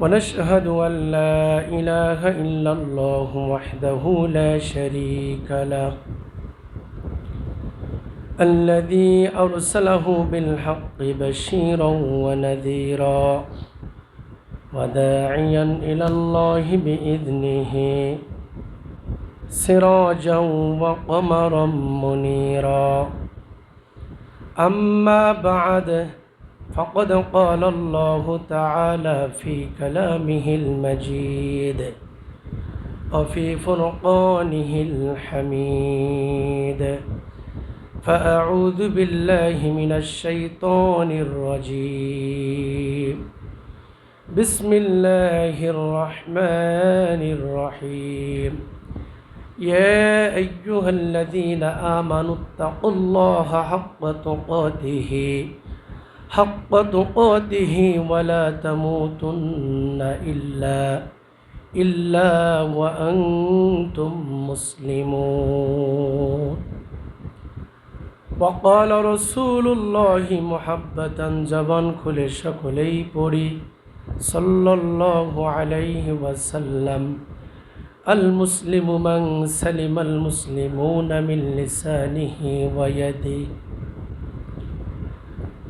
ونشهد أن لا إله إلا الله وحده لا شريك له الذي أرسله بالحق بشيرا ونذيرا وداعيا إلى الله بإذنه سراجا وقمرا منيرا. أما بعد فقد قال الله تعالى في كلامه المجيد وفي فرقانه الحميد. فأعوذ بالله من الشيطان الرجيم. بسم الله الرحمن الرحيم. يا أيها الذين آمنوا اتقوا الله حق تقاته. حق تقاته ولا تموتن إلا إلا وأنتم مسلمون وقال رسول الله محبة জবান খুলে সকলেই পড়ি صلى الله عليه وسلم المسلم من سلم المسلمون من لسانه ويده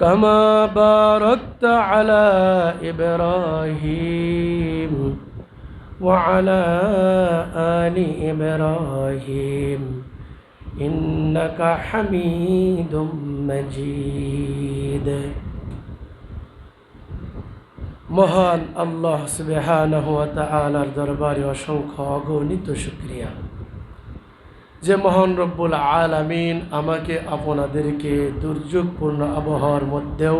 كما باركت على إبراهيم وعلى آل إبراهيم إنك حميد مجيد মহান আল্লাহ সুবহানাহু ওয়া তাআলার দরবারে অসংখ্য অগণিত শুকরিয়া যে মহান রব্বুল আলামিন আমাকে আপনাদেরকে দুর্যোগপূর্ণ আবহাওয়ার মধ্যেও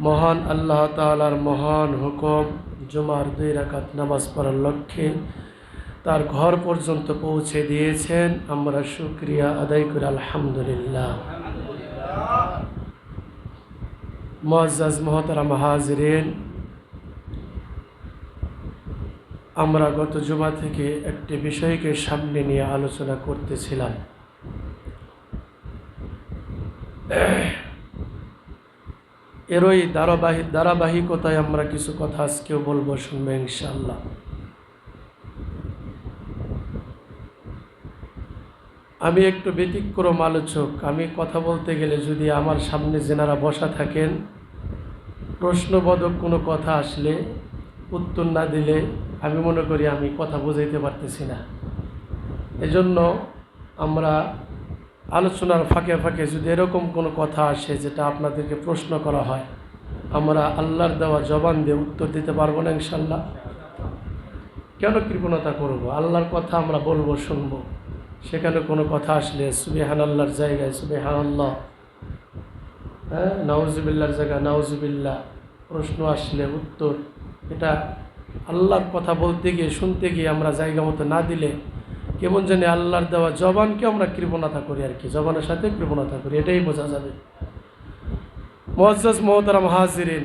মহান আল্লাহ তাআলার মহান হুকুম জুমার দুই রাকাত নামাজ পড়ার লক্ষ্যে তার ঘর পর্যন্ত পৌঁছে দিয়েছেন। আমরা শুক্রিয়া আদায় করি, আলহামদুলিল্লাহ। মহতারা হাজরেন আমরা গত জমা থেকে একটি বিষয়কে সামনে নিয়ে আলোচনা করতেছিলাম। এরই ধারাবাহিক ধারাবাহিকতায় আমরা কিছু কথা আজকেও বলব, শুনবে ইনশাল্লাহ আমি একটু ব্যতিক্রম আলোচক। আমি কথা বলতে গেলে যদি আমার সামনে যেনারা বসা থাকেন, প্রশ্নবোধক কোনো কথা আসলে, উত্তর না দিলে আমি মনে করি আমি কথা বুঝাইতে পারতেছি না। এজন্য আমরা আলোচনার ফাঁকে ফাঁকে যদি এরকম কোনো কথা আসে যেটা আপনাদেরকে প্রশ্ন করা হয়, আমরা আল্লাহর দেওয়া জবান দিয়ে উত্তর দিতে পারব না ইনশাল্লাহ। কেন কৃপণতা করব? আল্লাহর কথা আমরা বলব, শুনব। সেখানে কোনো কথা আসলে সুবিহান আল্লাহর জায়গায় সুবিহান আল্লাহ হ্যাঁ নাউজুবিল্লার জায়গায় নাউজুবিল্লা প্রশ্ন আসলে, উত্তর, এটা আল্লাহর কথা বলতে গিয়ে, শুনতে গিয়ে আমরা জায়গা মতো না দিলে কেমন জানি আল্লাহর দেওয়া জবানকে আমরা কৃপণতা করি আর কি, জবানের সাথে কৃপণতা করি, এটাই বোঝা যাবে। মহাজ মহতারাম হাজিরিন,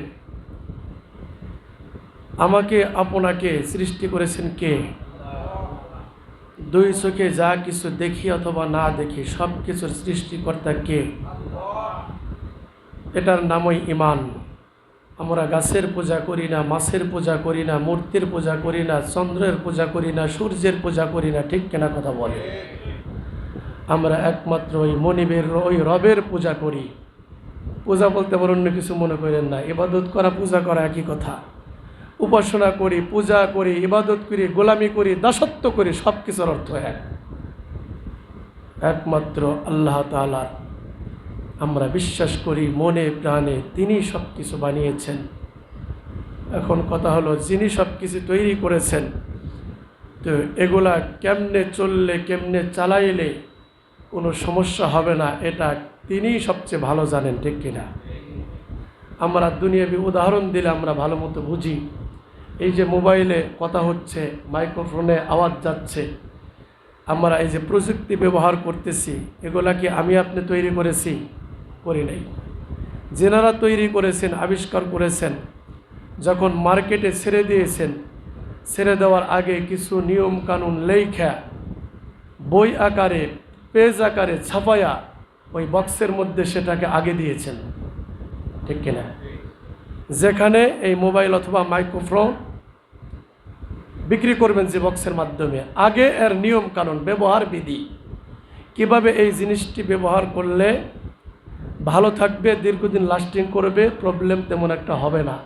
আমাকে, আপনাকে সৃষ্টি করেছেন কে? দুই চোখে যা কিছু দেখি অথবা না দেখি সব কিছুর সৃষ্টিকর্তা কে? এটার নামই ইমান আমরা গাছের পূজা করি না, মাছের পূজা করি না, মূর্তির পূজা করি না, চন্দ্রের পূজা করি না, সূর্যের পূজা করি না, ঠিক কেনা কথা বলে আমরা একমাত্র ওই মনিবের, ওই রবের পূজা করি। পূজা বলতে আবার অন্য কিছু মনে করেন না। ইবাদত করা, পূজা করা একই কথা। উপাসনা করি, পূজা করি, ইবাদত করি, গোলামি করি, দাসত্ব করি সব কিছুর অর্থ এক। একমাত্র আল্লাহ তালার আমরা বিশ্বাস করি, মনে প্রাণে তিনি সব কিছু বানিয়েছেন। এখন কথা হলো, যিনি সব কিছু তৈরি করেছেন, তো এগুলা কেমনে চললে, কেমনে চালাইলে কোনো সমস্যা হবে না, এটা তিনিই সবচেয়ে ভালো জানেন, ঠিক কিনা? আমরা দুনিয়াবি উদাহরণ দিলে আমরা ভালো মতো বুঝি। এই যে মোবাইলে কথা হচ্ছে, মাইক্রোফোনে আওয়াজ যাচ্ছে, আমরা এই যে প্রযুক্তি ব্যবহার করতেছি, এগুলা কি আমি আপনি তৈরি করেছি? করি নাই। যেনারা তৈরি করেছেন, আবিষ্কার করেছেন, যখন মার্কেটে ছেড়ে দিয়েছেন, ছেড়ে দেওয়ার আগে কিছু নিয়ম কানুন লেখা বই আকারে, পেজ আকারে ছাপায়া ওই বক্সের মধ্যে সেটাকে আগে দিয়েছেন। ঠিক কিনা? যেখানে এই মোবাইল অথবা মাইক্রোফোন বিক্রি করবেন যে বক্সের মাধ্যমে। আগে এর নিয়ম কানুন ব্যবহার বিধি কীভাবে এই জিনিসটি ব্যবহার করলে ভালো থাকবে, দীর্ঘদিন লাস্টিং করবে প্রবলেম তেমন একটা হবে না।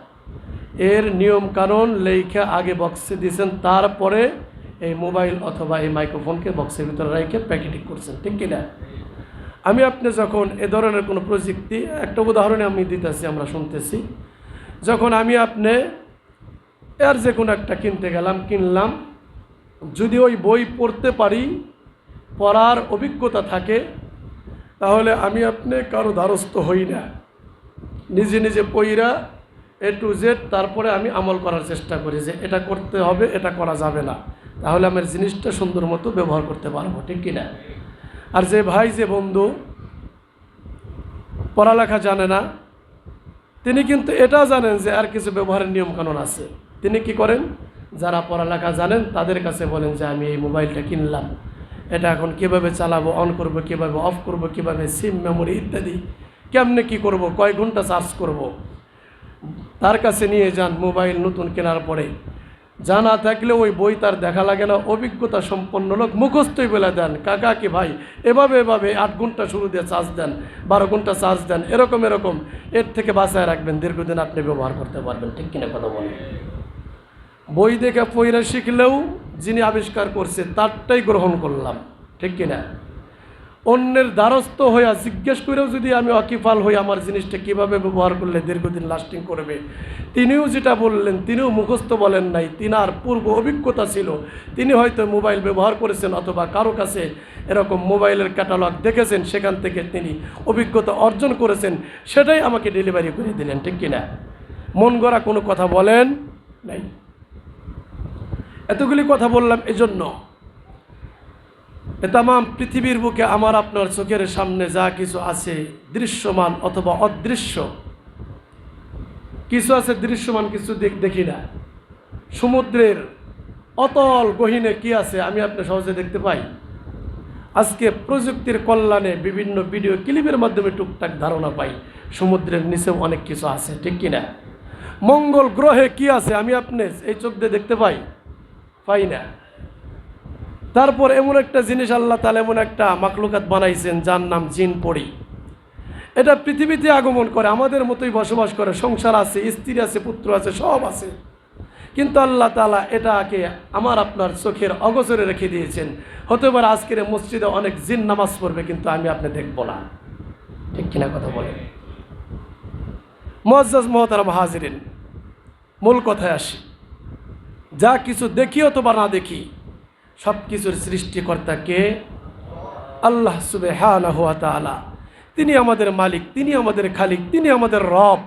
এর নিয়ম কানুন লেখে আগে বক্সে দিয়েছেন, তারপরে এই মোবাইল অথবা এই মাইক্রোফোনকে বক্সের ভিতরে রেখে প্যাকেটিং করছেন, ঠিক কিনা? আমি আপনি যখন এ ধরনের কোনো প্রযুক্তি, একটা উদাহরণে আমি দিতেছি, আমরা শুনতেছি। যখন আমি আপনি এর যে কোনো একটা কিনতে গেলাম, কিনলাম, যদি ওই বই পড়তে পারি, পড়ার অভিজ্ঞতা থাকে তাহলে আমি আপনি কারও দ্বারস্থ হই না। নিজে নিজে পইরা এ টু জেড তারপরে আমি আমল করার চেষ্টা করি যে এটা করতে হবে, এটা করা যাবে না। তাহলে আমার জিনিসটা সুন্দর মতো ব্যবহার করতে পারব, ঠিক কিনা আর যে ভাই, যে বন্ধু, পড়ালেখা জানে না, তিনি কিন্তু এটা জানেন যে আর কিছু ব্যবহারের নিয়মকানুন আছে। তিনি কি করেন? যারা পড়ালেখা জানেন তাদের কাছে বলেন যে আমি এই মোবাইলটা কিনলাম। এটা এখন কীভাবে চালাবো অন করব কীভাবে অফ করব কীভাবে সিম মেমোরি ইত্যাদি, কেমনে কি করব, কয় ঘণ্টা চার্জ করব? তার কাছে নিয়ে যান মোবাইল নতুন কেনার পরে। জানা থাকলে ওই বই তার দেখা লাগে না, অভিজ্ঞতা সম্পন্ন লোক মুখস্থই বলে দেন, কাকা কি ভাই? এভাবে এভাবে আট ঘণ্টা শুরু দিয়ে চার্জ দেন, বারো ঘণ্টা চার্জ দেন, এরকম এরকম। এর থেকে বাঁচায় রাখবেন, দীর্ঘদিন আপনি ব্যবহার করতে পারবেন, ঠিক কিনা কথা বলেন? বই দেখে পইরা শিখলেও যিনি আবিষ্কার করছে, তারটাই গ্রহণ করলাম। ঠিক কিনা? অন্যের দ্বারস্থ হইয়া জিজ্ঞেস করেও যদি আমি অকিফাল হই, আমার জিনিসটা কীভাবে ব্যবহার করলে দীর্ঘদিন লাস্টিং করবে? তিনিও যেটা বললেন, তিনিও মুখস্থ বলেন নাই। তিনার পূর্ব অভিজ্ঞতা ছিল, তিনি হয়তো মোবাইল ব্যবহার করেছেন অথবা কারও কাছে এরকম মোবাইলের ক্যাটালগ দেখেছেন, সেখান থেকে তিনি অভিজ্ঞতা অর্জন করেছেন, সেটাই আমাকে ডেলিভারি করে দিলেন। ঠিক কিনা? মন গড়া কোনো কথা বলেন নাই। এতগুলি কথা বললাম এজন্য। তাম পৃথিবীর বুকে আমার আপনার চোখের সামনে যা কিছু আছে, দৃশ্যমান অথবা অদৃশ্য, কিছু আছে দৃশ্যমান, কিছু দেখ- দেখি না। সমুদ্রের অতল গহীনে কি আছে আমি আপনি সহজে দেখতে পাই। আজকে প্রযুক্তির কল্যাণে বিভিন্ন ভিডিও ক্লিপের মাধ্যমে টুকটাক ধারণা পাই। সমুদ্রের নিচেও অনেক কিছু আছে, ঠিক কিনা? মঙ্গল গ্রহে কি আছে আমি আপনি এই চোখ দিয়ে দেখতে পাই। পাই না। তারপর এমন একটা জিনিস আল্লাহ তালা এমন একটা মাকলুকাত বানাইছেন, যার নাম জিন পড়ি। এটা পৃথিবীতে আগমন করে, আমাদের মতোই বসবাস করে, সংসার আছে, স্ত্রী আছে, পুত্র আছে, সব আছে। কিন্তু আল্লাহ তালা এটাকে আমার আপনার চোখের অগোচরে রেখে দিয়েছেন। হতে পারে আজকের মসজিদে অনেক জিন নামাজ পড়বে, কিন্তু আমি আপনি দেখব না। ঠিক কিনা কথা বলেন? মজ্জাজ মহতারাম হাজিরিন, মূল কথায় আসি। যা কিছু দেখি অথবা না দেখি, সব কিছুর সৃষ্টিকর্তাকে আল্লাহ সুবে হাত তালা তিনি আমাদের মালিক, তিনি আমাদের খালিক, তিনি আমাদের রব।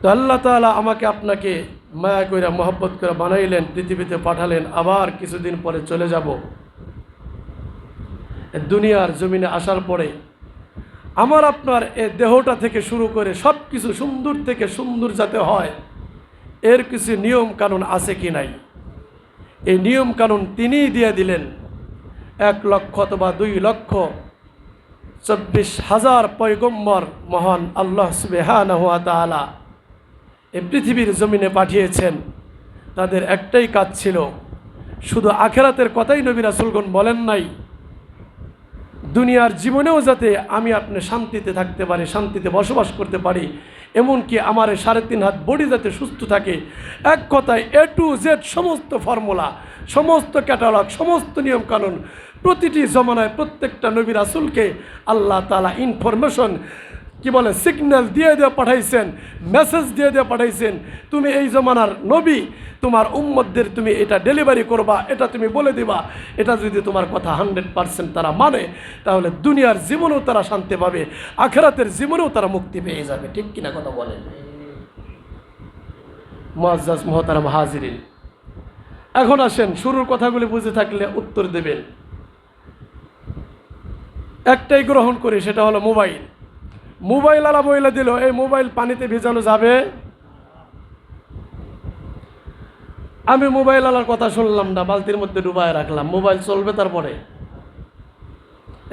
তো আল্লাহ তালা আমাকে আপনাকে মায়া করে মহব্বত করে বানাইলেন, পৃথিবীতে পাঠালেন, আবার কিছুদিন পরে চলে যাব। দুনিয়ার জমিনে আসার পরে আমার আপনার এ দেহটা থেকে শুরু করে সব কিছু সুন্দর থেকে সুন্দর যাতে হয়, এর কিছু নিয়ম কানুন আছে কি নাই? এই নিয়ম কানুন তিনিই দিয়ে দিলেন। এক লক্ষ অথবা দুই লক্ষ চব্বিশ হাজার পয়গম্বর মহান আল্লাহ সুবেহান তাআলা এই পৃথিবীর জমিনে পাঠিয়েছেন। তাদের একটাই কাজ ছিল, শুধু আখেরাতের কথাই নবী রাসুলগণ বলেন নাই দুনিয়ার জীবনেও যাতে আমি আপনি শান্তিতে থাকতে পারি, শান্তিতে বসবাস করতে পারি, এমনকি আমার সাড়ে তিন হাত বডি যাতে সুস্থ থাকে, এক কথায় এ টু জেড সমস্ত ফর্মুলা সমস্ত ক্যাটালগ সমস্ত নিয়মকানুন, প্রতিটি জমানায় প্রত্যেকটা নবী আসুলকে আল্লাহ তালা ইনফরমেশন কি বলে সিগন্যাল দিয়ে দিয়ে পাঠাইছেন মেসেজ দিয়ে দিয়ে পাঠাইছেন, তুমি এই জমানার নবী, তোমার উম্মতদের তুমি এটা ডেলিভারি করবা, এটা তুমি বলে দিবা, এটা যদি তোমার কথা হান্ড্রেড পারসেন্ট তারা মানে তাহলে দুনিয়ার জীবনেও তারা শান্তি পাবে, আখেরাতের জীবনেও তারা মুক্তি পেয়ে যাবে। ঠিক কিনা কথা বলেন? মোয়াজ্জাজ মহতারাম হাজিরিন, এখন আসেন, শুরুর কথাগুলি বুঝে থাকলে উত্তর দেবেন। একটাই গ্রহণ করি, সেটা হলো মোবাইল। মোবাইল আলা বইলে দিল, এই মোবাইল পানিতে ভেজানো যাবে? আমি মোবাইল আলার কথা শুনলাম না, বালতির মধ্যে ডুবায় রাখলাম, মোবাইল চলবে তারপরে?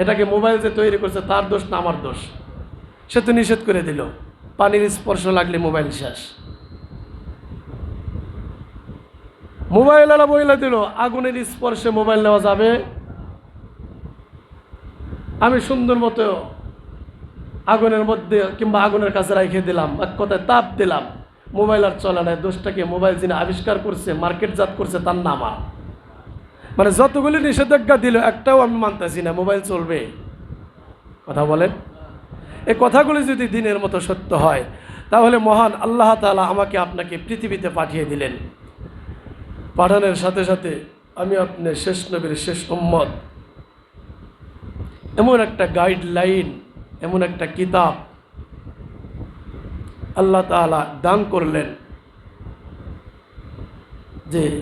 এটাকে মোবাইল যে তৈরি করছে, তার দোষ না আমার দোষ? সে তো নিষেধ করে দিল, পানির স্পর্শ লাগলে মোবাইল শেষ। মোবাইল আলা বইলে দিল, আগুনের স্পর্শে মোবাইল নেওয়া যাবে? আমি সুন্দর মতো আগুনের মধ্যে কিংবা আগুনের কাছে রেখে দিলাম, এক কথায় তাপ দিলাম। মোবাইল আর চলে না দোষটাকে মোবাইল যিনি আবিষ্কার করছে, মার্কেটজাত করছে, তার নাম মানে যতগুলি নিষেধাজ্ঞা দিল, একটাও আমি মানতেছি না, মোবাইল চলবে। কথা বলেন? এই কথাগুলি যদি দিনের মতো সত্য হয়, তাহলে মহান আল্লাহ তাআলা আমাকে আপনাকে পৃথিবীতে পাঠিয়ে দিলেন। পাঠানোর সাথে সাথে আমি আপনার শেষ নবীর শেষ উম্মত। এমন একটা গাইডলাইন এমন একটা কিতাব আল্লাহ তাআলা দান করলেন যে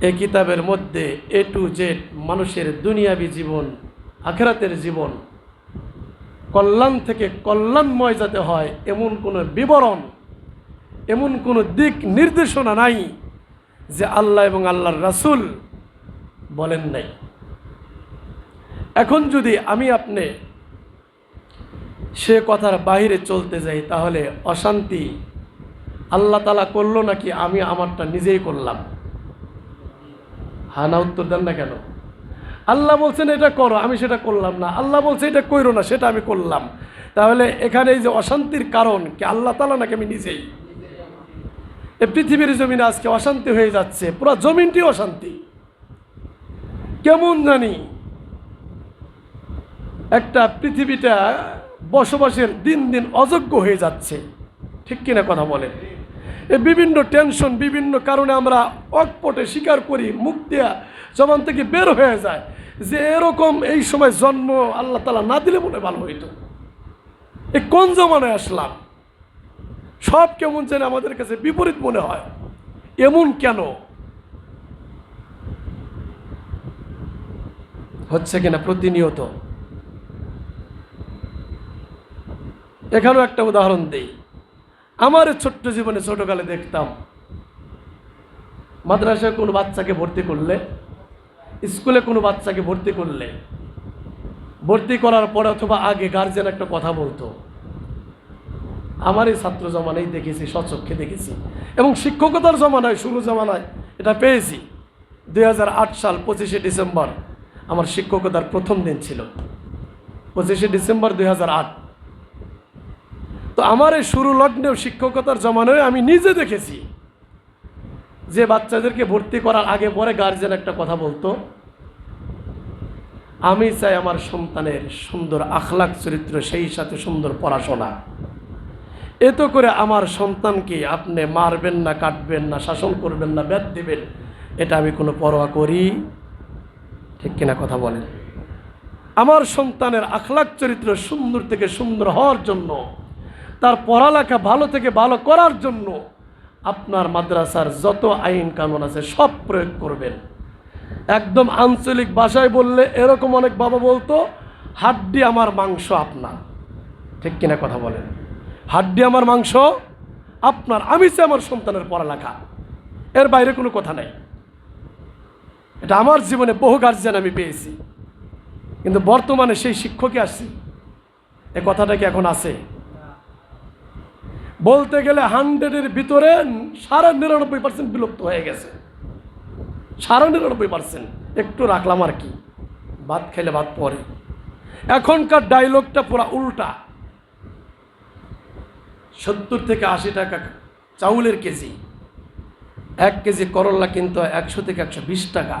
এই কিতাবের মধ্যে এ টু জেড মানুষের দুনিয়াবী জীবন, আখেরাতের জীবন, কল্যাণ থেকে কল্যাণময় যাতে হয়, এমন কোনো বিবরণ, এমন কোনো দিক নির্দেশনা নাই যে আল্লাহ এবং আল্লাহর রাসূল বলেন নাই। এখন যদি আমি আপনি সে কথার বাইরে চলতে যাই, তাহলে অশান্তি আল্লাহ তালা করল নাকি আমি আমারটা নিজেই করলাম? হ্যাঁ না, উত্তর দেন না কেন? আল্লাহ বলছেন, এটা করো, আমি সেটা করলাম না। আল্লাহ বলছে, এটা করো না, সেটা আমি করলাম। তাহলে এখানে এই যে অশান্তির কারণ, কি আল্লাহ তালা নাকি আমি নিজেই? এ পৃথিবীর জমিনে আজকে অশান্তি হয়ে যাচ্ছে, পুরো জমিনটি অশান্তি। কেমন জানি একটা পৃথিবীটা বসবাসের দিন দিন অযোগ্য হয়ে যাচ্ছে। ঠিক কিনা কথা বলেন? এই বিভিন্ন টেনশন, বিভিন্ন কারণে আমরা অকপটে স্বীকার করি, মুখ দেয়া জবান থেকে বের হয়ে যায় যে এরকম এই সময় জন্ম আল্লাহ তালা না দিলে মনে ভালো হইতো। এ কোন জমানায় আসলাম? সব কেমন যেন আমাদের কাছে বিপরীত মনে হয়। এমন কেন? হচ্ছে কিনা প্রতিনিয়ত। এখানেও একটা উদাহরণ দিই। আমার ছোট্ট জীবনে ছোটকালে দেখতাম, মাদ্রাসায় কোনো বাচ্চাকে ভর্তি করলে, স্কুলে কোনো বাচ্চাকে ভর্তি করলে, ভর্তি করার পরে অথবা আগে গার্জেন একটা কথা বলতো। আমার এই ছাত্র জমানায় দেখেছি সচক্ষে দেখেছি এবং শিক্ষকতার জমানায়, শুরু জমানায় এটা পেয়েছি। দু হাজার আট সাল পঁচিশে ডিসেম্বর আমার শিক্ষকতার প্রথম দিন ছিল। পঁচিশে ডিসেম্বর দু হাজার আট। তো আমার এই শুরু লগ্নেও শিক্ষকতার জমানায় আমি নিজে দেখেছি যে বাচ্চাদেরকে ভর্তি করার আগে পরে গার্জেন একটা কথা বলতো, আমি চাই আমার সন্তানের সুন্দর আখলাক চরিত্র, সেই সাথে সুন্দর পড়াশোনা। এত করে আমার সন্তানকে আপনি মারবেন না, কাটবেন না, শাসন করবেন না ব্যাদ দিবেন, এটা আমি কোনো পরোয়া করি। ঠিক কিনা কথা বলেন? আমার সন্তানের আখলাক চরিত্র সুন্দর থেকে সুন্দর হওয়ার জন্য তার পড়ালেখা ভালো থেকে ভালো করার জন্য আপনার মাদ্রাসার যত আইন কানুন আছে সব প্রয়োগ করবেন। একদম আঞ্চলিক ভাষায় বললে এরকম অনেক বাবা বলতো, হাড্ডি আমার মাংস আপনার। ঠিক কিনা কথা বলেন? হাড্ডি আমার মাংস আপনার। আমি চাই আমার সন্তানের পড়ালেখা। এর বাইরে কোনো কথা নেই। এটা আমার জীবনে বহু গার্জিয়ান আমি পেয়েছি। কিন্তু বর্তমানে সেই শিক্ষকই আসছি। এ কথাটা কি এখন আছে? বলতে গেলে হান্ড্রেডের ভিতরে সাড়ে নিরানব্বই পার্সেন্ট বিলুপ্ত হয়ে গেছে। সাড়ে নিরানব্বই পার্সেন্ট। একটু রাখলাম আর কি। ভাত খেলে ভাত পরে। এখনকার ডায়লগটা পুরা উল্টা। সত্তর থেকে আশি টাকা চাউলের কেজি। এক কেজি করল্লা কিন্তু একশো থেকে একশো বিশ টাকা।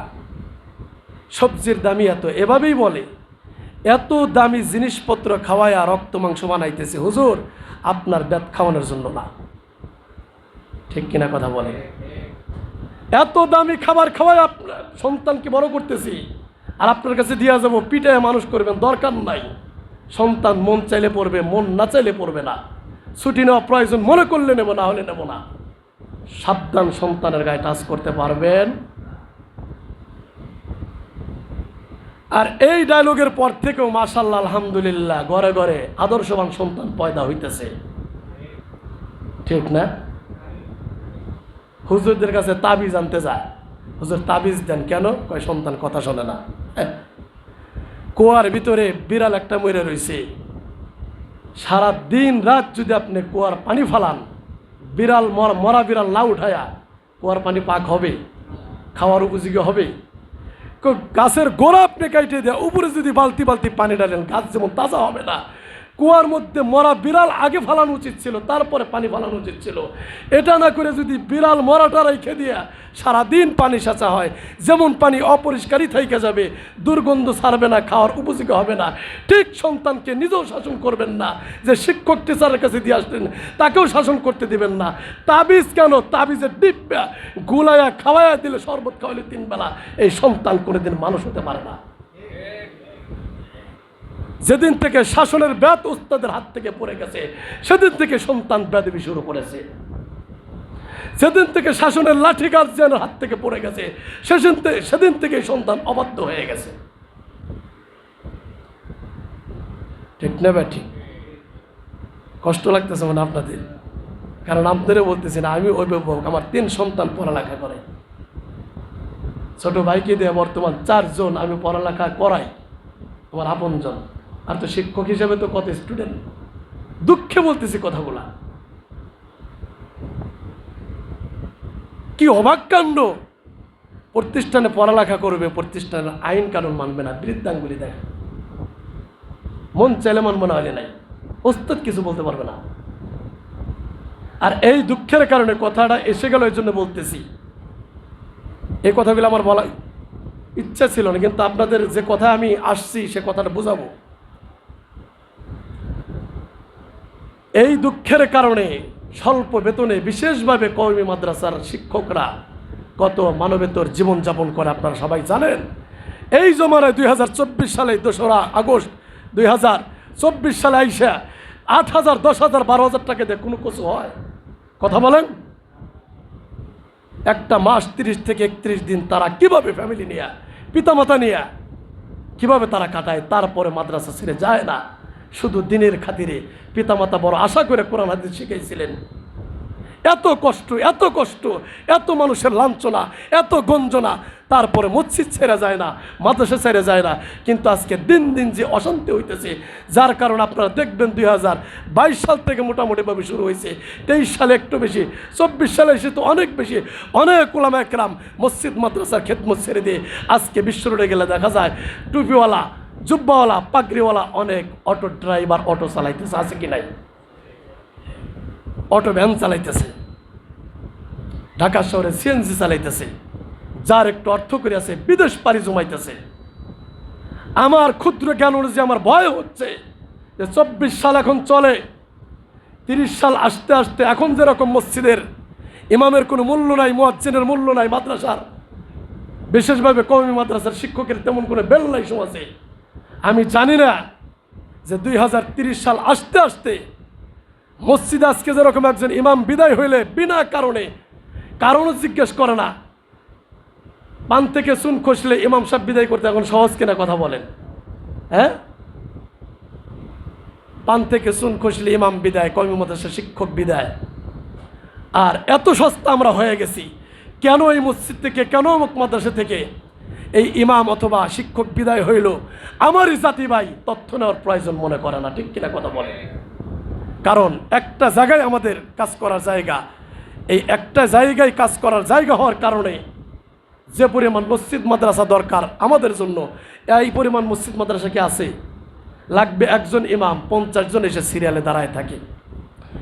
সবজির দামই এত। এভাবেই বলে। এত দামি জিনিসপত্র খাওয়ায় আর রক্ত মাংস বানাইতেছে, হুজুর, আপনার ব্যাত খাওয়ানোর জন্য না। ঠিক কিনা কথা বলে এত দামি খাবার খাওয়াই আপনার সন্তানকে বড় করতেছি, আর আপনার কাছে দিয়া যাব, পিটায় মানুষ করবেন, দরকার নাই। সন্তান মন চাইলে পড়বে, মন না চাইলে পড়বে না। ছুটি নেওয়া প্রয়োজন, মনে করলে নেব, না হলে নেব না। সাবধান সন্তানের গায়ে টাচ করতে পারবেন। আর এই ডায়লগের পর থেকেও মাশাল্লাহ আলহামদুলিল্লাহ, ঘরে ঘরে আদর্শবান সন্তান পয়দা হইতেছে। ঠিক না? হুজুরদের কাছে তাবিজ আনতে যায়। হুজুর তাবিজ দেন কেন? কয়, সন্তান কথা শোনে না। হ্যাঁ। কুয়ার ভিতরে বিড়াল একটা মরে রয়েছে সারা দিন রাত যদি আপনি কুয়ার পানি ফালান, বিড়াল মর- বিড়াল না উঠায়া কুয়ার পানি পাক হবে, খাওয়ার উপযোগী হবে। গাছের গোড়া আপনি কাইটে দেয়, উপরে যদি বালতি বালতি পানি ডালেন গাছ যেমন তাজা হবে না। কুয়ার মধ্যে মরা বিড়াল আগে ফালানো উচিত ছিল, তারপরে পানি ফালানো উচিত ছিল। এটা না করে যদি বিড়াল মরাটা রেখে দিয়া সারাদিন পানি সাঁচা হয়, যেমন পানি অপরিষ্কারই থাইকে যাবে, দুর্গন্ধ ছাড়বে না, খাওয়ার উপযোগী হবে না। ঠিক সন্তানকে নিজেও শাসন করবেন না, যে শিক্ষক টিচারের কাছে দিয়ে আসলেন, তাকেও শাসন করতে দিবেন না। তাবিজ কেন? তাবিজের ডিব্বা গুলায়া খাওয়াইয়া দিলে শরবত খাওয়াইলে তিন বেলা। এই সন্তান কোনোদিন মানুষ হতে পারে না। যেদিন থেকে শাসনের ব্যাত উস্তাদের হাত থেকে পড়ে গেছে, সেদিন থেকে সন্তান ব্যাধবি শুরু করেছে। সেদিন থেকে শাসনের লাঠি গার্জিয়ানের হাত থেকে পড়ে গেছে, সেদিন সেদিন থেকে সন্তান অবাধ্য হয়ে গেছে। ঠিক না ঠিক। কষ্ট লাগতেছে মানে আপনাদের। কারণ আপনাদেরও বলতেছি না, আমি অভিভাবক, আমার তিন সন্তান পড়ালেখা করে। ছোট ভাইকে দিয়ে বর্তমান চারজন আমি পড়ালেখা করাই, আমার আপনজন। আর তো শিক্ষক হিসাবে তো কত স্টুডেন্ট দুঃখে বলতেছি কথাগুলা। কি অবাক কাণ্ড! প্রতিষ্ঠানে পড়ালেখা করবে, প্রতিষ্ঠানের আইন কানুন মানবে না, বৃদ্ধাঙ্গুলি দেয় মন চাইলে মানবে না হলে নাই, ওস্তাদ কিছু বলতে পারবে না। আর এই দুঃখের কারণে কথাটা এসে গেল এই জন্য বলতেছি। এই কথাগুলো আমার বলা ইচ্ছা ছিল না, কিন্তু আপনাদের যে কথা আমি আসছি, সে কথাটা বোঝাবো। এই দুঃখের কারণে স্বল্প বেতনে বিশেষভাবে কওমি মাদ্রাসার শিক্ষকরা কত মানবেতর জীবনযাপন করে আপনারা সবাই জানেন। এই জমানায় দুই হাজার চব্বিশ সালে দোসরা আগস্ট, দুই হাজার চব্বিশ সালে আইসা আট হাজার, দশ হাজার, বারো হাজার টাকা দিয়ে কোনো কিছু হয়? কথা বলেন। একটা মাস তিরিশ থেকে একত্রিশ দিন তারা কীভাবে ফ্যামিলি নিয়ে, পিতামাতা নিয়ে, কীভাবে তারা কাটায়, তারপরে মাদ্রাসা ছেড়ে যায় না। শুধু দিনের খাতিরে পিতামাতা বড় আশা করে কোরআন হাদিস শিখাইছিলেন। এত কষ্ট এত কষ্ট, এত মানুষের লাঞ্ছনা, এত গঞ্জনা, তারপরে মসজিদ ছেড়ে যায় না, মাদ্রাসা ছেড়ে যায় না। কিন্তু আজকে দিন দিন যে অশান্তি হইতেছে, যার কারণে আপনারা দেখবেন দুই হাজার বাইশ সাল থেকে মোটামুটিভাবে শুরু হয়েছে। তেইশ সালে একটু বেশি, চব্বিশ সালে এসে তো অনেক বেশি। অনেক ওলামা একরাম মসজিদ, মাদ্রাসার খেদমত ছেড়ে দিয়ে আজকে বিশ্ব রোডে গেলে দেখা যায়, টুপিওয়ালা জুব্বাওয়ালা, পাগড়িওয়ালা অনেক অটো ড্রাইভার অটো চালাইতেছে, আছে কি নাই? অটো ভ্যান চালাইতেছে। ঢাকা শহরে সিএনজি চালাইতেছে। যার একটু অর্থ করে আছে, বিদেশ পাড়ি জমাইতেছে। আমার ক্ষুদ্র জ্ঞান অনুযায়ী আমার ভয় হচ্ছে যে চব্বিশ সাল এখন চলে। তিরিশ সাল আসতে আসতে এখন যেরকম মসজিদের ইমামের কোনো মূল্য নাই, মোয়াজ্জিনের মূল্য নাই, মাদ্রাসার, বিশেষভাবে কওমি মাদ্রাসার শিক্ষকের তেমন কোনো বেল নাই সমাজে। আমি জানি না যে দুই সাল আসতে আসতে মসজিদ আজকে যেরকম একজন ইমাম বিদায় হইলে বিনা কারণে, কারণও জিজ্ঞেস করে না। পান থেকে চুন খসলে ইমাম সাহেব বিদায় করতে এখন সহজ কিনা কথা বলেন। হ্যাঁ? পান থেকে চুন খসলে ইমাম বিদায় কর্মী মাদ্রাসা শিক্ষক বিদায়। আর এত সস্তা আমরা হয়ে গেছি, কেন এই মসজিদ থেকে, কেন মাদ্রাসা থেকে? এই ইমাম অথবা শিক্ষক বিদায় হইল। আমারই জাতি ভাই তথ্য নেওয়ার প্রয়োজন মনে করে না, ঠিক কিনা কথা বলে? কারণ একটা জায়গায় আমাদের কাজ করার জায়গা, এই একটা জায়গায় কাজ করার জায়গা হওয়ার কারণে যে পরিমাণ মসজিদ, মাদ্রাসা দরকার আমাদের জন্য, এই পরিমাণ মসজিদ, মাদ্রাসা কি আছে? লাগবে একজন ইমাম, পঞ্চাশ জন এসে সিরিয়ালে দাঁড়ায় থাকে।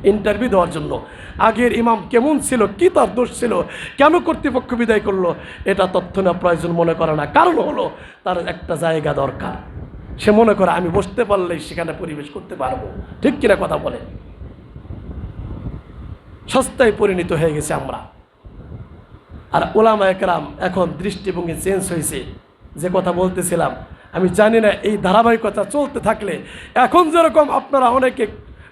ইন্টারভিউ দেওয়ার জন্য। আগের ইমাম কেমন ছিল, কি তার দোষ ছিল, কেন কর্তৃপক্ষ বিদায় করল, এটা তথ্য না প্রয়োজন মনে করে না। কারণ হলো, তার একটা জায়গা দরকার। সে মনে করে, আমি বসতে পারলেই সেখানে পরিবেশ করতে পারব। ঠিক কিনা কথা বলে? সস্তায় পরিণত হয়ে গেছে আমরা। আর ওলামা একরাম এখন দৃষ্টিভঙ্গি চেঞ্জ হয়েছে। যে কথা বলতেছিলাম, আমি জানি না, এই ধারাবাহিকতা চলতে থাকলে এখন যেরকম আপনারা অনেকে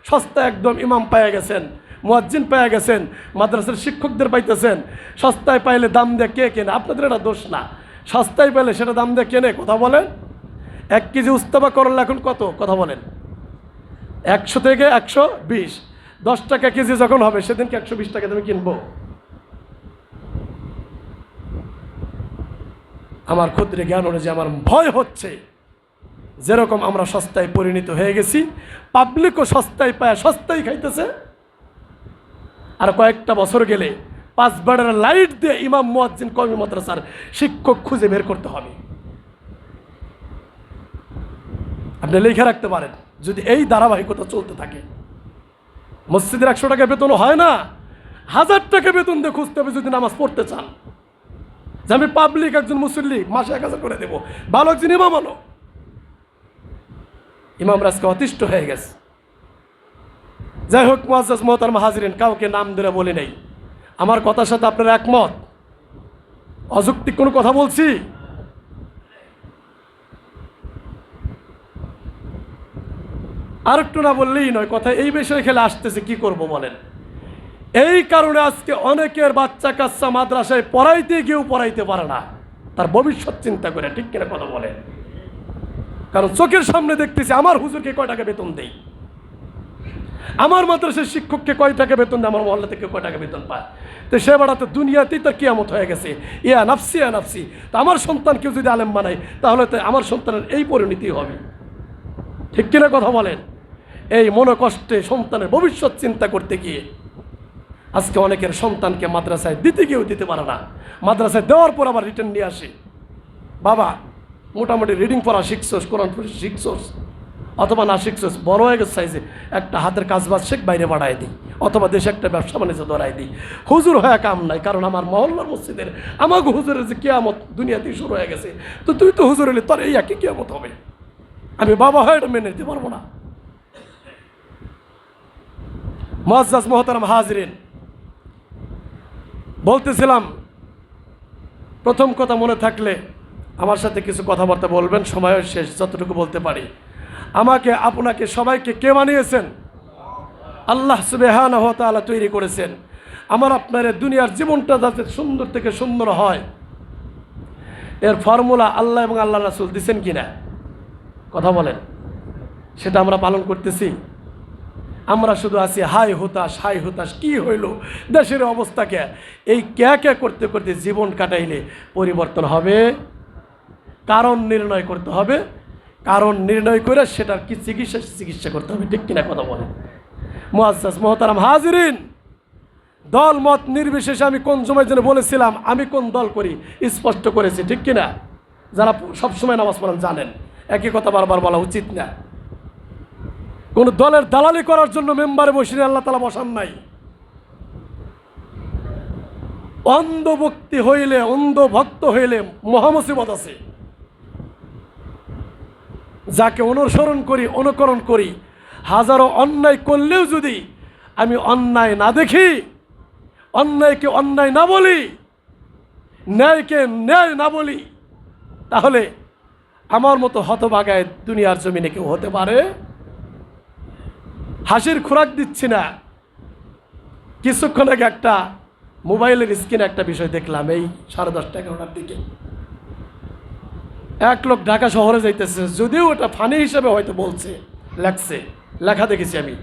সস্তা একদম ইমাম পায়ে গেছেন, মুয়াজ্জিন পায়ে গেছেন, মাদ্রাসার শিক্ষকদের পাইতেছেন। সস্তায় পাইলে দাম দিয়ে কে কেনে? আপনাদের এটা দোষ না। সস্তায় পাইলে সেটা দাম দিয়ে কেনে কথা বলেন। এক কেজি উস্তাবা করলে এখন কত? কথা বলেন। একশো থেকে একশো বিশ। দশ টাকা কেজি যখন হবে, সেদিনকে একশো বিশ টাকা তুমি কিনবো। আমার ক্ষুদ্রে জ্ঞান অনুযায়ী আমার ভয় হচ্ছে। যেরকম আমরা সস্তায় পরিণত হয়ে গেছি পাবলিকও সস্তায় পায়, সস্তায় খাইতেছে। আর কয়েকটা বছর গেলে পাঁচ বেড়ার লাইট দিয়ে ইমাম মুয়াজ্জিন কমি মাদ্রাসার শিক্ষক খুঁজে বের করতে হবে। আপনি লিখে রাখতে পারেন, যদি এই ধারাবাহিকতা চলতে থাকে। মসজিদের একশো টাকা বেতন হয় না, হাজার টাকা বেতন দিয়ে খুঁজতে হবে যদি নামাজ পড়তে চান। যে আমি পাবলিক একজন মুসল্লি, মাসে এক হাজার করে দেবো। ভালো একজন ইমাম আনো। ইমাম রাজকে অতিষ্ঠ হয়ে গেছে। যাই হোক মোয়াজ মোহতার হাজরিন, কাউকে নাম ধরে বলি নাই। আমার কথার সাথে আপনার একমত? অযৌক্তিক কোনো কথা বলছি? আর একটু না বললেই নয়, কথা এই বিষয়ে খেলে আসতেছে, কি করব বলেন? এই কারণে আজকে অনেকের বাচ্চা কাচ্চা মাদ্রাসায় পড়াইতে গিয়েও পড়াইতে পারে না। তার ভবিষ্যৎ চিন্তা করে, ঠিক কিনা কথা বলে কারণ চোখের সামনে দেখতেছি আমার হুজুরকে কয় টাকা বেতন দেই? আমার মাদ্রাসার শিক্ষককে কয় টাকা বেতন দেয়? আমার মহল্লা থেকে কয় টাকা বেতন পায়? তো সে বেড়াতে দুনিয়াতেই তার কিয়ামত হয়ে গেছে। ইয়া নাফসি ইয়া নাফসি। তো আমার সন্তানকেও যদি আলেম বানাই তাহলে তো আমার সন্তানের এই পরিণতি হবে। ঠিক কিনা কথা বলেন? এই মনে কষ্টে সন্তানের ভবিষ্যৎ চিন্তা করতে গিয়ে আজকে অনেকের সন্তানকে মাদ্রাসায় দিতে গিয়েও দিতে পারে না। মাদ্রাসায় দেওয়ার পর আবার রিটার্ন নিয়ে আসে। বাবা মোটামুটি রিডিং পড়া শিখছোস কোরআন শিখছোস অথবা না শিখছোস বড় হয়ে গেছে সাইজে একটা হাতের কাজ বাজ শেখ বাইরে বাড়াই দিই। অথবা দেশে একটা ব্যবসা বাণিজ্য ধরাই দিই। হুজুর হয়ে কাম নাই, কারণ আমার মহল্লার মসজিদের আমাকে হুজুরের যে কেয়ামত দুনিয়াতেই শুরু হয়ে গেছে। তো তুই তো হুজুর এলি তোর এই একই কেয়ামত হবে। আমি বাবা হয়ে এটা মেনে নিতে পারব না। মহাজ মোহতারাম হাজরিন, বলতেছিলাম, প্রথম কথা মনে থাকলে আমার সাথে কিছু কথাবার্তা বলবেন সময়ের শেষ, যতটুকু বলতে পারি। আমাকে, আপনাকে, সবাইকে কে বানিয়েছেন? আল্লাহ সুবেহান তালা তৈরি করেছেন। আমার আপনার দুনিয়ার জীবনটা যাতে সুন্দর থেকে সুন্দর হয়। এর ফর্মুলা আল্লাহ এবং আল্লাহ রাসুল দিছেন কিনা? কথা বলেন। সেটা আমরা পালন করতেছি। আমরা শুধু আছি হাই হতাশ হাই হতাশ, কি হইল? দেশের অবস্থাকে এই ক্যা ক্যা করতে করতে জীবন কাটাইলে পরিবর্তন হবে? কারণ নির্ণয় করতে হবে। কারণ নির্ণয় করে সেটার কি চিকিৎসা চিকিৎসা করতে হবে। ঠিক কিনা কথা বলে মুআজ্জাজ মোহতারাম হাজিরিন। দল মত নির্বিশেষে আমি কোন সময় যেন বলেছিলাম, আমি কোন দল করি, স্পষ্ট করেছি। ঠিক কিনা? যারা সবসময় নামাজ পড়েন জানেন। একই কথা বারবার বলা উচিত না। কোন দলের দালালি করার জন্য মেম্বারে বসিয়ে আল্লাহ তালা বসান নাই। অন্ধভক্তি হইলে, অন্ধ ভক্ত হইলে মহামসিবত আছে। যাকে অনুসরণ করি, অনুকরণ করি। হাজারো অন্যায় করলেও যদি আমি অন্যায় না দেখি, অন্যায়কে অন্যায় না বলি, ন্যায়কে ন্যায় না বলি, তাহলে আমার মতো হতভাগায় দুনিয়ার জমিনে কেউ হতে পারে? হাসির খোরাক দিচ্ছি না। কিছুক্ষণ আগে একটা মোবাইলের স্ক্রিনে একটা বিষয় দেখলাম, এই সাড়ে দশটা, এগারোটার দিকে। এক লোক ঢাকা শহরে যাইতেছে, যদিও ওটা ফানি হিসেবে হয়তো বলছে, লেখছে, লেখা দেখেছি আমি।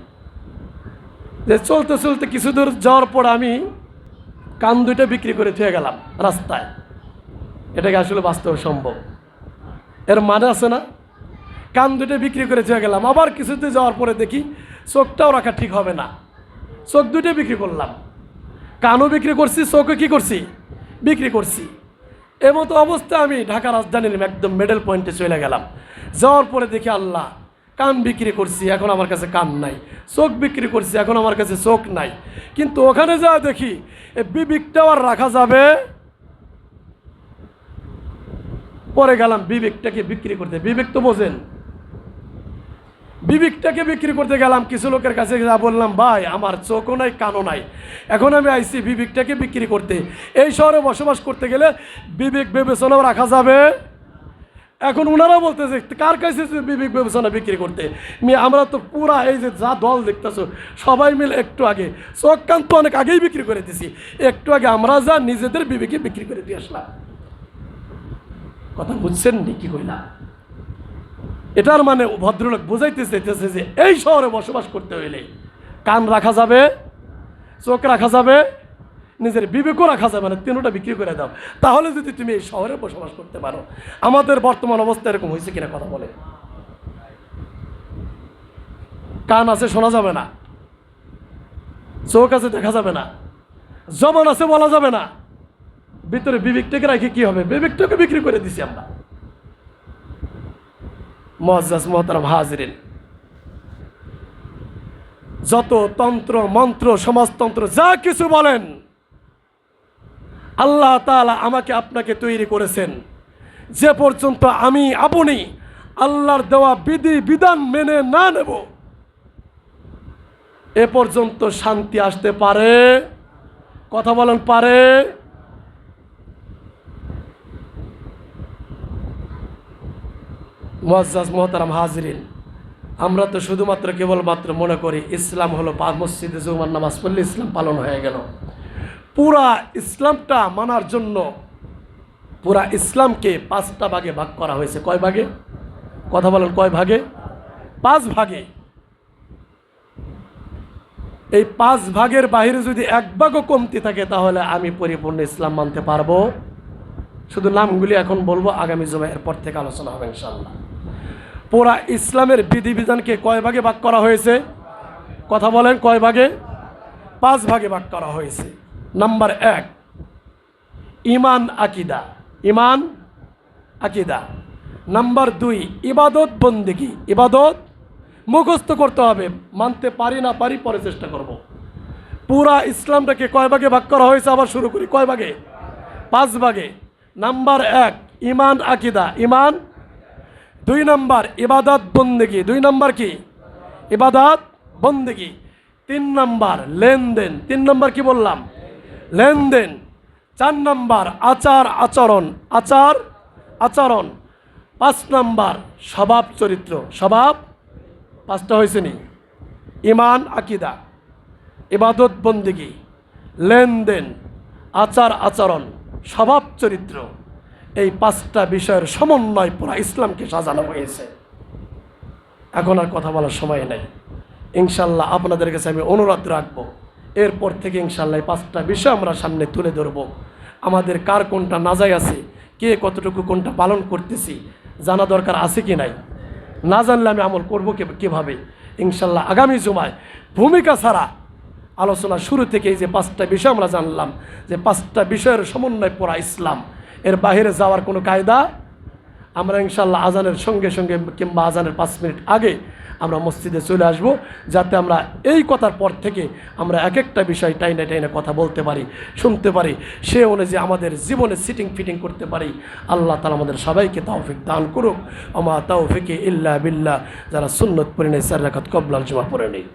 যে চলতে চলতে কিছু দূর যাওয়ার পর আমি কান দুইটা বিক্রি করে থুয়ে গেলাম রাস্তায়। এটাকে আসলে বাস্তব সম্ভব। এর মানে আছে না? কান দুটো বিক্রি করে চলে গেলাম, আবার কিছুতে যাওয়ার পরে দেখি চোখটাও রাখা ঠিক হবে না। চোখ দুটো বিক্রি করলাম। কানও বিক্রি করছি চোখও কি করছি? বিক্রি করছি। এমতো অবস্থা আমি ঢাকা রাজধানীর একদম মিডল পয়েন্টে চলে গেলাম। যাওয়ার পরে দেখি আল্লাহ, কান বিক্রি করছি, এখন আমার কাছে কান নাই। চোখ বিক্রি করছি, এখন আমার কাছে চোখ নাই। কিন্তু ওখানে যা দেখি বিবেকটাও আর রাখা যাবে। পরে গেলাম বিবেকটাকে বিক্রি করতে। বিবেক তো বোঝেন বিবেকটাকে বিক্রি করতে গেলাম, কিছু লোকের কাছে যা বললাম, ভাই, আমার চোখও নাই, কানও নাই। এখন আমি আইছি বিবেকটাকে বিক্রি করতে। এই শহরে বসবাস করতে গেলে বিবেক বিবেচনাও রাখা যাবে। এখন ওনারা বলতেছে কার কাছে বিবেক বিবেচনা বিক্রি করতে? মি- আমরা তো পুরা এই যে যা দল দেখতেছো, সবাই মিলে একটু আগে, চোখ কান তো অনেক আগেই বিক্রি করে দিছি। একটু আগে আমরা যা নিজেদের বিবেকে বিক্রি করে দিয়ে আসলাম। কথা বুঝছেন নি কি কইলাম? এটার মানে ভদ্রলোক বুঝাইতে চাইতেছে যে এই শহরে বসবাস করতে হইলে কান রাখা যাবে, চোখ রাখা যাবে, নিজের বিবেকও রাখা যাবে না, তিনটা বিক্রি করে দাও। তাহলে যদি তুমি এই শহরে বসবাস করতে পারো, আমাদের বর্তমান অবস্থা এরকম হয়েছে কিনা কথা বলে। কান আছে শোনা যাবে না, চোখ আছে দেখা যাবে না, জবান আছে বলা যাবে না। ভিতরে বিবেকটাকে রাখি কি হবে? বিবেকটাকে বিক্রি করে দিছি আমরা। মজ্জাজ মোহতারাম হাজরিন। যত তন্ত্র, মন্ত্র, সমাজতন্ত্র, যা কিছু বলেন, আল্লাহ তাআলা আমাকে আপনাকে তৈরি করেছেন। যে পর্যন্ত আমি আপনি আল্লাহর দেওয়া বিধি, বিধান মেনে না নেব, এ পর্যন্ত শান্তি আসতে পারে, কথা বলেন পারে। মোয়াজ্জাজ মোহতারাম হাজরিন। আমরা তো শুধুমাত্র কেবলমাত্র মনে করি ইসলাম হলো পা মসজিদে জুমার নামাজ পড়লে ইসলাম পালন হয়ে গেল। পুরা ইসলামটা মানার জন্য পুরা ইসলামকে পাঁচটা ভাগে ভাগ করা হয়েছে। কয় ভাগে? কথা বলেন, কয় ভাগে? পাঁচ ভাগে। এই পাঁচ ভাগের বাইরে যদি এক ভাগও কমতি থাকে তাহলে আমি পরিপূর্ণ ইসলাম মানতে পারব। শুধু নামগুলি এখন বলব, আগামী জমা এরপর থেকে আলোচনা হবে ইনশাল্লাহ পুরা ইসলামের বিধিবিধানকে কয় ভাগে ভাগ করা হয়েছে? কথা বলেন, কয় ভাগে? পাঁচ ভাগে ভাগ করা হয়েছে। নাম্বার এক, ইমান, আকিদা। ইমান, আকিদা। নাম্বার দুই, ইবাদত, বন্দেগি। ইবাদত মুখস্থ করতে হবে। মানতে পারি না পারি পরে চেষ্টা করব। পুরা ইসলামটাকে কয় ভাগে ভাগ করা হয়েছে? আবার শুরু করি। কয় ভাগে? পাঁচ ভাগে। নাম্বার এক, ইমান, আকিদা। ইমান, দুই নাম্বার, ইবাদত, বন্দেগি। দুই নাম্বার কি? ইবাদত, বন্দেগি। তিন নাম্বার, লেনদেন। তিন নাম্বার কি বললাম? লেনদেন। চার নাম্বার, আচার, আচরণ। আচার, আচরণ। পাঁচ নাম্বার, স্বভাব, চরিত্র। স্বভাব, পাঁচটা হয়েছে নি? ইমান, আকিদা। ইবাদত, বন্দিগি। লেনদেন, আচার, আচরণ। স্বভাব চরিত্র। এই পাঁচটা বিষয়ের সমন্বয় পুরা ইসলামকে সাজানো হয়েছে। এখন আর কথা বলার সময় নেই। ইনশাল্লাহ আপনাদের কাছে আমি অনুরোধ রাখব, এরপর থেকে ইনশাল্লাহ এই পাঁচটা বিষয় আমরা সামনে তুলে ধরবো। আমাদের কার কোনটা নাজাই আছে, কে কতটুকু কোনটা পালন করতেছি, জানা দরকার আছে কি নাই? না জানলে আমি আমল করব কীভাবে? ইনশাল্লাহ আগামী জুমায় ভূমিকা ছাড়া আলোচনা শুরু থেকে এই যে পাঁচটা বিষয় আমরা জানলাম, যে পাঁচটা বিষয়ের সমন্বয় পড়া ইসলাম। এর বাইরে যাওয়ার কোনো কায়দা? আমরা ইনশাল্লাহ আজানের সঙ্গে সঙ্গে কিংবা আজানের পাঁচ মিনিট আগে আমরা মসজিদে চলে আসব, যাতে আমরা এই কথার পর থেকে আমরা এক একটা বিষয় টাইনে টাইনে কথা বলতে পারি, শুনতে পারি। সে অনুযায়ী আমাদের জীবনে সিটিং ফিটিং করতে পারি। আল্লাহ তালা আমাদের সবাইকে তাওফিক দান করুক। আমা তাওফিকে ইল্লা বিল্লাহ। যারা সুন্নত পড়ে নেই সার রাখাত কবলাল জমা পড়ে নেই